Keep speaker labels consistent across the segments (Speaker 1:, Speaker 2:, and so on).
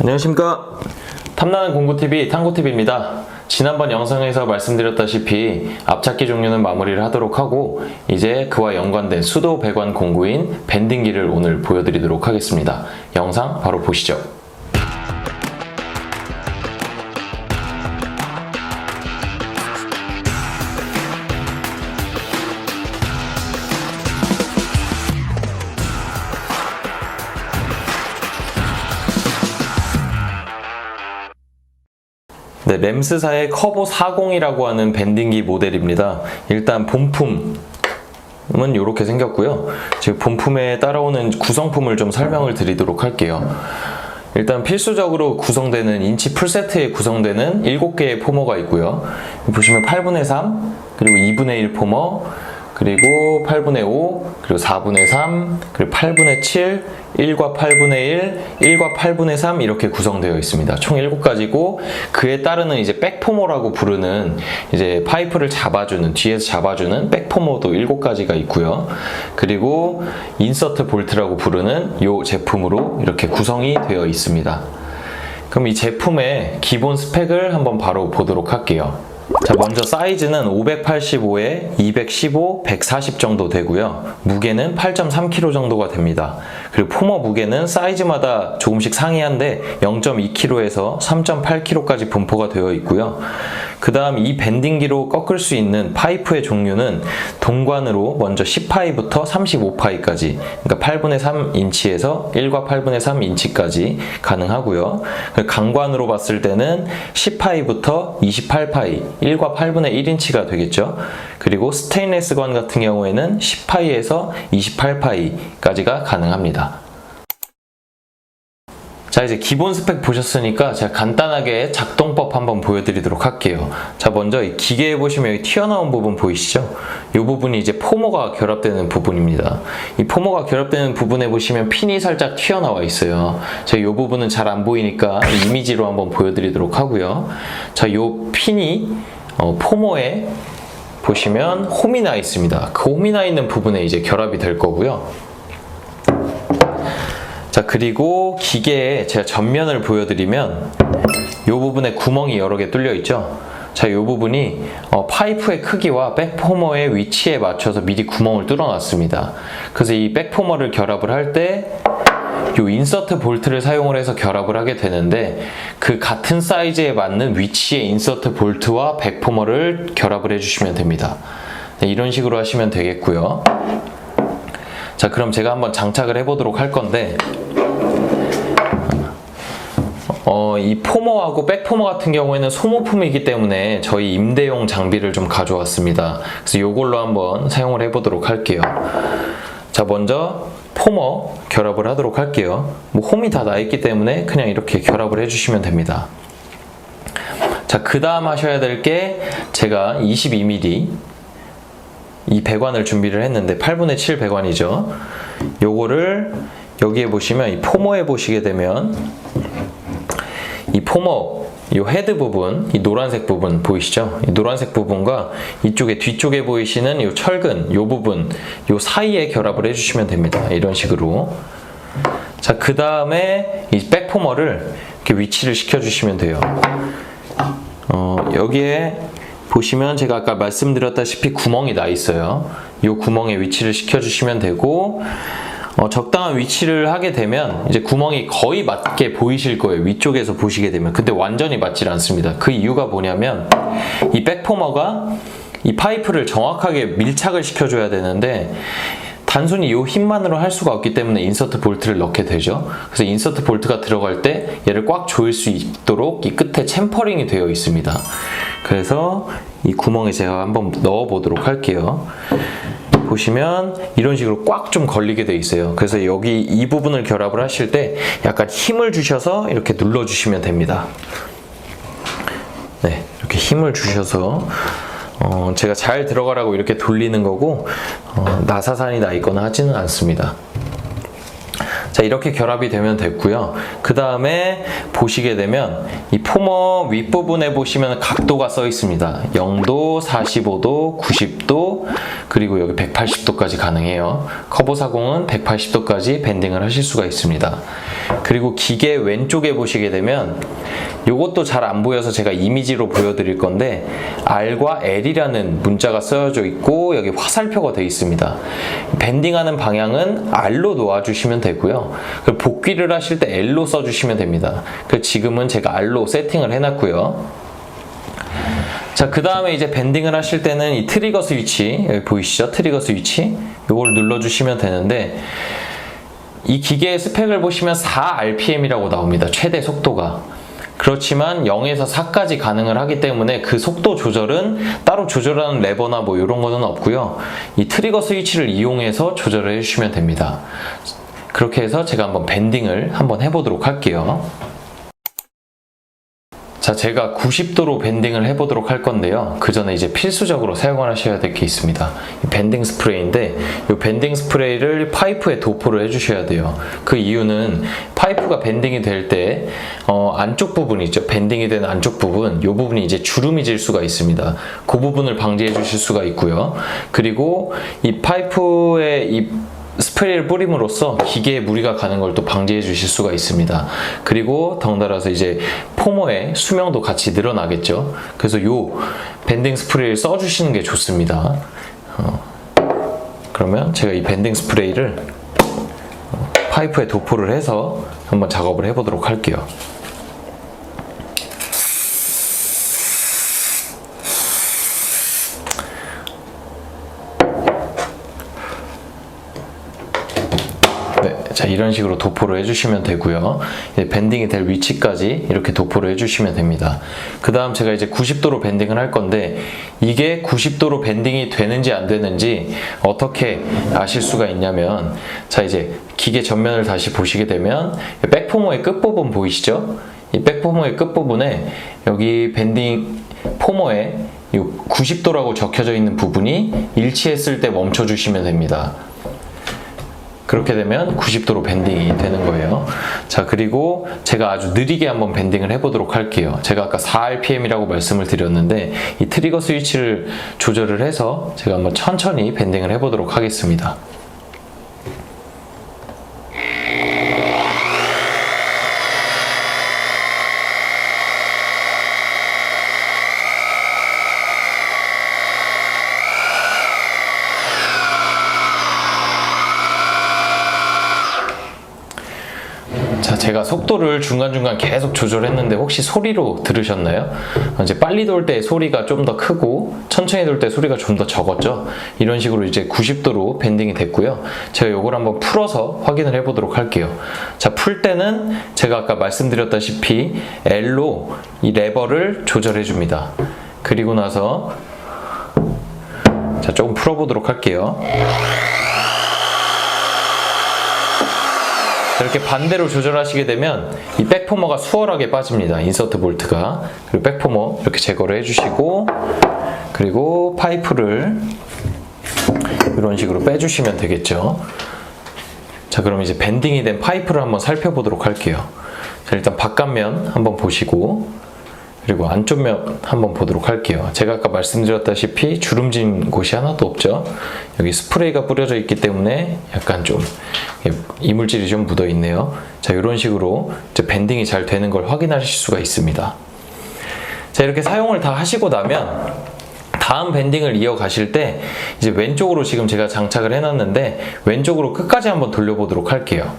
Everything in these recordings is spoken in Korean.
Speaker 1: 안녕하십니까? 탐나는 공구TV 탐구TV입니다. 지난번 영상에서 말씀드렸다시피 앞찾기 종류는 마무리를 하도록 하고 이제 그와 연관된 수도 배관 공구인 밴딩기를 오늘 보여드리도록 하겠습니다. 영상 바로 보시죠 네, 램스사의 커보 40이라고 하는 밴딩기 모델입니다. 일단 본품 은 이렇게 생겼고요. 지금 본품에 따라오는 구성품을 좀 설명을 드리도록 할게요. 일단 필수적으로 구성되는 인치 풀세트에 구성되는 7개의 포머가 있고요. 보시면 8분의 3, 그리고 2분의 1 포머, 그리고 8분의 5, 그리고 4분의 3, 그리고 8분의 7, 1과 8분의 1, 1과 8분의 3 이렇게 구성되어 있습니다. 총 7가지고 그에 따르는 이제 백포머라고 부르는 이제 파이프를 잡아주는 뒤에서 잡아주는 백포머도 7가지가 있고요. 그리고 인서트 볼트라고 부르는 이 제품으로 이렇게 구성이 되어 있습니다. 그럼 이 제품의 기본 스펙을 한번 바로 보도록 할게요. 자, 먼저 사이즈는 585에 215, 140 정도 되고요. 무게는 8.3kg 정도가 됩니다. 그리고 포머 무게는 사이즈마다 조금씩 상이한데 0.2kg에서 3.8kg까지 분포가 되어 있고요. 그 다음 이 밴딩기로 꺾을 수 있는 파이프의 종류는 동관으로 먼저 10파이부터 35파이까지 그러니까 8분의 3인치에서 1과 8분의 3인치까지 가능하고요. 강관으로 봤을 때는 10파이부터 28파이 1과 8분의 1인치가 되겠죠. 그리고 스테인레스관 같은 경우에는 10파이에서 28파이까지가 가능합니다. 자 이제 기본 스펙 보셨으니까 제가 간단하게 작동법 한번 보여드리도록 할게요. 자 먼저 이 기계에 보시면 여기 튀어나온 부분 보이시죠? 이 부분이 이제 포머가 결합되는 부분입니다. 이 포머가 결합되는 부분에 보시면 핀이 살짝 튀어나와 있어요. 제가 이 부분은 잘 안 보이니까 이미지로 한번 보여드리도록 하고요. 자이 핀이 어, 포머에 보시면 홈이 나 있습니다. 그 홈이 나 있는 부분에 이제 결합이 될 거고요. 자 그리고 기계에 제가 전면을 보여드리면 이 부분에 구멍이 여러 개 뚫려 있죠? 자, 이 부분이 어, 파이프의 크기와 백포머의 위치에 맞춰서 미리 구멍을 뚫어놨습니다. 그래서 이 백포머를 결합을 할 때 이 인서트 볼트를 사용을 해서 결합을 하게 되는데 그 같은 사이즈에 맞는 위치의 인서트 볼트와 백포머를 결합을 해주시면 됩니다. 네, 이런 식으로 하시면 되겠고요. 자, 그럼 제가 한번 장착을 해보도록 할 건데 어, 이 포머하고 백포머 같은 경우에는 소모품이기 때문에 저희 임대용 장비를 좀 가져왔습니다. 그래서 이걸로 한번 사용을 해보도록 할게요. 자, 먼저 포머 결합을 하도록 할게요. 뭐 홈이 다 나 있기 때문에 그냥 이렇게 결합을 해주시면 됩니다. 자, 그 다음 하셔야 될 게 제가 22mm 이 배관을 준비를 했는데 8분의 7 배관이죠. 요거를 여기에 보시면 이 포머에 보시게 되면 이 포머 이 헤드 부분, 이 노란색 부분 보이시죠? 이 노란색 부분과 이쪽에 뒤쪽에 보이시는 이 철근 이 부분 이 사이에 결합을 해주시면 됩니다. 이런 식으로. 자, 그 다음에 이 백포머를 이렇게 위치를 시켜주시면 돼요. 어, 여기에 보시면 제가 아까 말씀드렸다시피 구멍이 나 있어요. 이 구멍에 위치를 시켜주시면 되고 어, 적당한 위치를 하게 되면 이제 구멍이 거의 맞게 보이실 거예요. 위쪽에서 보시게 되면. 근데 완전히 맞질 않습니다. 그 이유가 뭐냐면 이 백포머가 이 파이프를 정확하게 밀착을 시켜줘야 되는데 단순히 이 힘만으로 할 수가 없기 때문에 인서트 볼트를 넣게 되죠. 그래서 인서트 볼트가 들어갈 때 얘를 꽉 조일 수 있도록 이 끝에 챔퍼링이 되어 있습니다. 그래서 이 구멍에 제가 한번 넣어 보도록 할게요. 보시면 이런 식으로 꽉 좀 걸리게 돼 있어요. 그래서 여기 이 부분을 결합을 하실 때 약간 힘을 주셔서 이렇게 눌러 주시면 됩니다. 네, 이렇게 힘을 주셔서 어, 제가 잘 들어가라고 이렇게 돌리는 거고 어, 나사산이 나 있거나 하지는 않습니다. 자, 이렇게 결합이 되면 됐고요. 그 다음에 보시게 되면 이 포머 윗부분에 보시면 각도가 써 있습니다. 0도, 45도, 90도, 그리고 여기 180도까지 가능해요. 커버 40은 180도까지 밴딩을 하실 수가 있습니다. 그리고 기계 왼쪽에 보시게 되면 이것도 잘 안 보여서 제가 이미지로 보여드릴 건데 R과 L이라는 문자가 쓰여져 있고 여기 화살표가 되어 있습니다. 밴딩하는 방향은 R로 놓아주시면 되고요. 복귀를 하실 때 L로 써주시면 됩니다. 그 지금은 제가 R로 세팅을 해놨고요. 자, 그 다음에 이제 밴딩을 하실 때는 이 트리거 스위치, 보이시죠? 트리거 스위치. 이걸 눌러주시면 되는데, 이 기계의 스펙을 보시면 4rpm이라고 나옵니다. 최대 속도가. 그렇지만 0에서 4까지 가능을 하기 때문에 그 속도 조절은 따로 조절하는 레버나 뭐 이런 거는 없고요. 이 트리거 스위치를 이용해서 조절을 해주시면 됩니다. 그렇게 해서 제가 한번 밴딩을 한번 해보도록 할게요. 자, 제가 90도로 밴딩을 해보도록 할 건데요. 그 전에 이제 필수적으로 사용하셔야 될 게 있습니다. 이 밴딩 스프레이인데, 이 밴딩 스프레이를 파이프에 도포를 해주셔야 돼요. 그 이유는 파이프가 밴딩이 될 때, 어, 안쪽 부분 있죠. 밴딩이 되는 안쪽 부분, 이 부분이 이제 주름이 질 수가 있습니다. 그 부분을 방지해 주실 수가 있고요. 그리고 이 파이프의 이 스프레이를 뿌림으로써 기계에 무리가 가는 걸 또 방지해 주실 수가 있습니다. 그리고 덩달아서 이제 포머의 수명도 같이 늘어나겠죠. 그래서 요 밴딩 스프레이를 써주시는 게 좋습니다. 어, 그러면 제가 이 밴딩 스프레이를 어, 파이프에 도포를 해서 한번 작업을 해보도록 할게요. 네, 자 이런 식으로 도포를 해주시면 되고요. 이제 밴딩이 될 위치까지 이렇게 도포를 해주시면 됩니다. 그 다음 제가 이제 90도로 밴딩을 할 건데 이게 90도로 밴딩이 되는지 안 되는지 어떻게 아실 수가 있냐면 자 이제 기계 전면을 다시 보시게 되면 백포머의 끝부분 보이시죠? 이 백포머의 끝부분에 여기 밴딩 포머에 90도라고 적혀져 있는 부분이 일치했을 때 멈춰 주시면 됩니다. 그렇게 되면 90도로 밴딩이 되는 거예요. 자, 그리고 제가 아주 느리게 한번 밴딩을 해보도록 할게요. 제가 아까 4rpm이라고 말씀을 드렸는데 이 트리거 스위치를 조절을 해서 제가 한번 천천히 밴딩을 해보도록 하겠습니다. 자, 제가 속도를 중간중간 계속 조절했는데 혹시 소리로 들으셨나요? 이제 빨리 돌 때 소리가 좀 더 크고 천천히 돌 때 소리가 좀 더 적었죠? 이런 식으로 이제 90도로 밴딩이 됐고요. 제가 이걸 한번 풀어서 확인을 해보도록 할게요. 자, 풀 때는 제가 아까 말씀드렸다시피 L로 이 레버를 조절해 줍니다. 그리고 나서 자, 조금 풀어보도록 할게요. 이렇게 반대로 조절하시게 되면 이 백포머가 수월하게 빠집니다. 인서트 볼트가. 그리고 백포머 이렇게 제거를 해주시고 그리고 파이프를 이런 식으로 빼주시면 되겠죠. 자 그럼 이제 밴딩이 된 파이프를 한번 살펴보도록 할게요. 자 일단 바깥면 한번 보시고 그리고 안쪽 면 한번 보도록 할게요. 제가 아까 말씀드렸다시피 주름진 곳이 하나도 없죠. 여기 스프레이가 뿌려져 있기 때문에 약간 좀 이물질이 좀 묻어 있네요. 자, 이런 식으로 이제 밴딩이 잘 되는 걸 확인하실 수가 있습니다. 자, 이렇게 사용을 다 하시고 나면 다음 밴딩을 이어가실 때 이제 왼쪽으로 지금 제가 장착을 해놨는데 왼쪽으로 끝까지 한번 돌려보도록 할게요.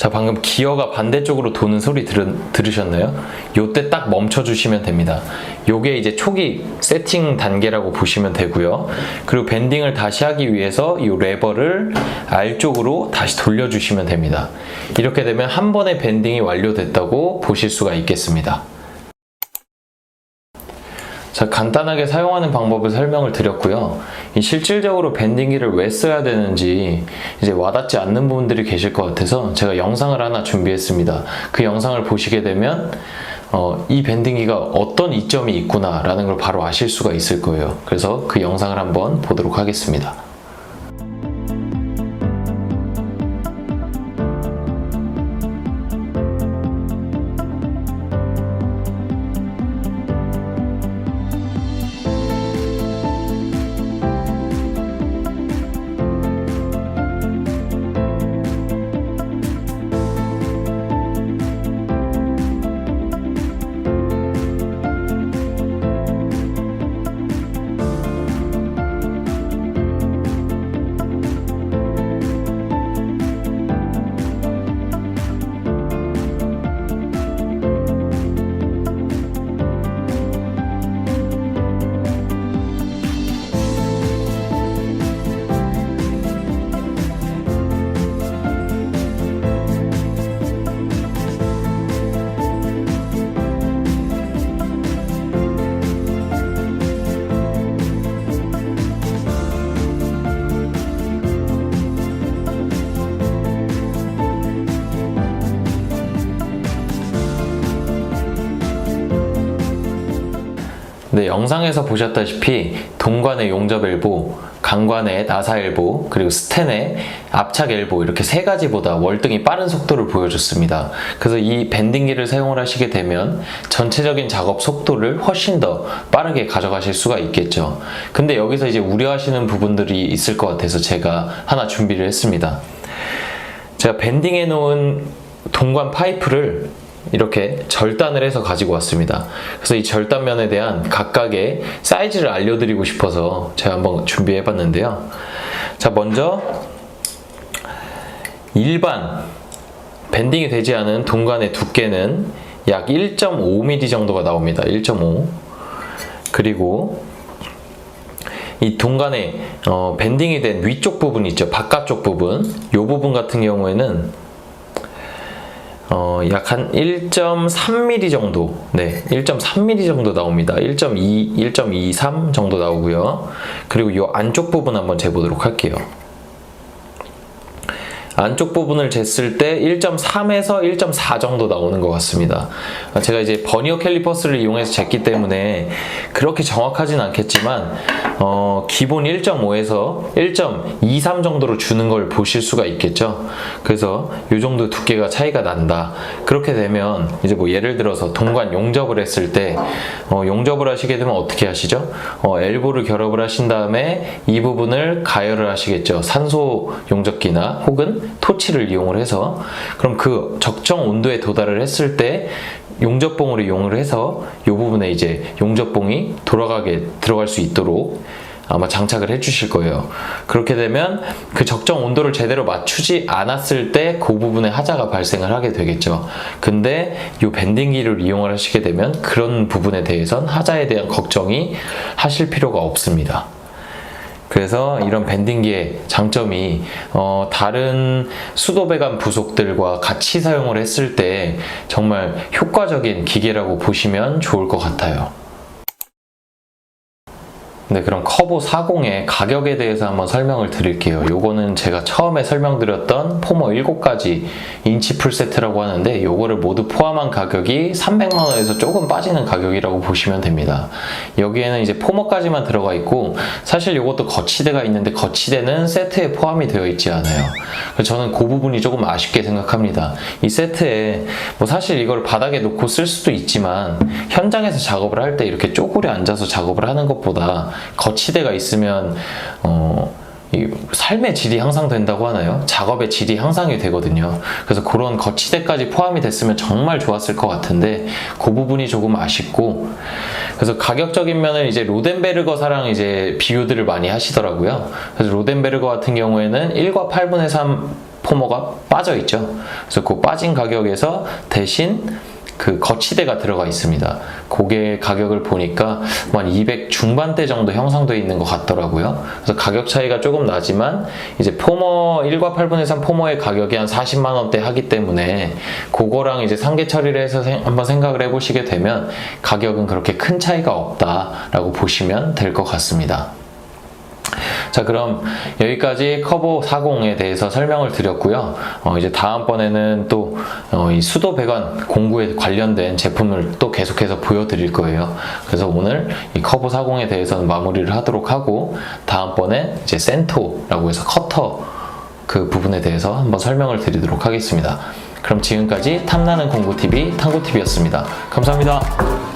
Speaker 1: 자, 방금 기어가 반대쪽으로 도는 소리 들, 들으셨나요? 요때 딱 멈춰 주시면 됩니다. 요게 이제 초기 세팅 단계라고 보시면 되고요. 그리고 밴딩을 다시 하기 위해서 이 레버를 R쪽으로 다시 돌려 주시면 됩니다. 이렇게 되면 한 번의 밴딩이 완료됐다고 보실 수가 있겠습니다. 자, 간단하게 사용하는 방법을 설명을 드렸고요. 이 실질적으로 밴딩기를 왜 써야 되는지 이제 와닿지 않는 분들이 계실 것 같아서 제가 영상을 하나 준비했습니다. 그 영상을 보시게 되면 어, 이 밴딩기가 어떤 이점이 있구나라는 걸 바로 아실 수가 있을 거예요. 그래서 그 영상을 한번 보도록 하겠습니다. 네, 영상에서 보셨다시피 동관의 용접 엘보, 강관의 나사 엘보, 그리고 스텐의 압착 엘보 이렇게 세 가지보다 월등히 빠른 속도를 보여줬습니다. 그래서 이 밴딩기를 사용을 하시게 되면 전체적인 작업 속도를 훨씬 더 빠르게 가져가실 수가 있겠죠. 근데 여기서 이제 우려하시는 부분들이 있을 것 같아서 제가 하나 준비를 했습니다. 제가 밴딩해 놓은 동관 파이프를 이렇게 절단을 해서 가지고 왔습니다. 그래서 이 절단면에 대한 각각의 사이즈를 알려드리고 싶어서 제가 한번 준비해 봤는데요. 자, 먼저 일반 밴딩이 되지 않은 동관의 두께는 약 1.5mm 정도가 나옵니다. 1.5. 그리고 이 동간에 어, 밴딩이 된 위쪽 부분 있죠 바깥쪽 부분 이 부분 같은 경우에는 어, 약 한 1.3mm 정도. 네 1.3mm 정도 나옵니다. 1.2 1.23 정도 나오고요. 그리고 이 안쪽 부분 한번 재보도록 할게요 안쪽 부분을 쟀을 때 1.3에서 1.4 정도 나오는 것 같습니다. 제가 이제 버니어 캘리퍼스를 이용해서 쟀기 때문에 그렇게 정확하진 않겠지만 어, 기본 1.5에서 1.23 정도로 주는 걸 보실 수가 있겠죠. 그래서 이 정도 두께가 차이가 난다. 그렇게 되면 이제 뭐 예를 들어서 동관 용접을 했을 때 어, 용접을 하시게 되면 어떻게 하시죠? 어, 엘보를 결합을 하신 다음에 이 부분을 가열을 하시겠죠. 산소 용접기나 혹은 토치를 이용을 해서 그럼 그 적정 온도에 도달을 했을 때 용접봉으로 이용을 해서 이 부분에 이제 용접봉이 돌아가게 들어갈 수 있도록 아마 장착을 해 주실 거예요. 그렇게 되면 그 적정 온도를 제대로 맞추지 않았을 때 그 부분에 하자가 발생을 하게 되겠죠. 근데 이 밴딩기를 이용을 하시게 되면 그런 부분에 대해선 하자에 대한 걱정이 하실 필요가 없습니다. 그래서 이런 밴딩기의 장점이 어, 다른 수도 배관 부속들과 같이 사용을 했을 때 정말 효과적인 기계라고 보시면 좋을 것 같아요. 네, 그럼 커보 40의 가격에 대해서 한번 설명을 드릴게요. 요거는 제가 처음에 설명드렸던 포머 7가지 인치 풀세트라고 하는데 요거를 모두 포함한 가격이 300만원에서 조금 빠지는 가격이라고 보시면 됩니다. 여기에는 이제 포머까지만 들어가 있고 사실 요것도 거치대가 있는데 거치대는 세트에 포함이 되어 있지 않아요. 저는 그 부분이 조금 아쉽게 생각합니다. 이 세트에 뭐 사실 이걸 바닥에 놓고 쓸 수도 있지만 현장에서 작업을 할 때 이렇게 쪼그려 앉아서 작업을 하는 것보다 거치대가 있으면 어, 이 삶의 질이 향상된다고 하나요? 작업의 질이 향상이 되거든요. 그래서 그런 거치대까지 포함이 됐으면 정말 좋았을 것 같은데 그 부분이 조금 아쉽고 그래서 가격적인 면은 이제 로덴베르거사랑 이제 비교들을 많이 하시더라고요. 그래서 로덴베르거 같은 경우에는 1과 8분의 3 포머가 빠져 있죠. 그래서 그 빠진 가격에서 대신 그 거치대가 들어가 있습니다. 그게 가격을 보니까 뭐 한 200 중반대 정도 형성되어 있는 것 같더라고요. 그래서 가격 차이가 조금 나지만 이제 포머 1과 8분의 3 포머의 가격이 한 40만 원대 하기 때문에 그거랑 이제 상계 처리를 해서 생- 한번 생각을 해보시게 되면 가격은 그렇게 큰 차이가 없다라고 보시면 될 것 같습니다. 자, 그럼 여기까지 커버 40에 대해서 설명을 드렸고요. 어, 이제 다음번에는 또, 어, 이 수도 배관 공구에 관련된 제품을 또 계속해서 보여드릴 거예요. 그래서 오늘 이 커버 40에 대해서는 마무리를 하도록 하고, 다음번에 이제 센토라고 해서 커터 그 부분에 대해서 한번 설명을 드리도록 하겠습니다. 그럼 지금까지 탐나는 공구TV 탐구TV였습니다. 감사합니다.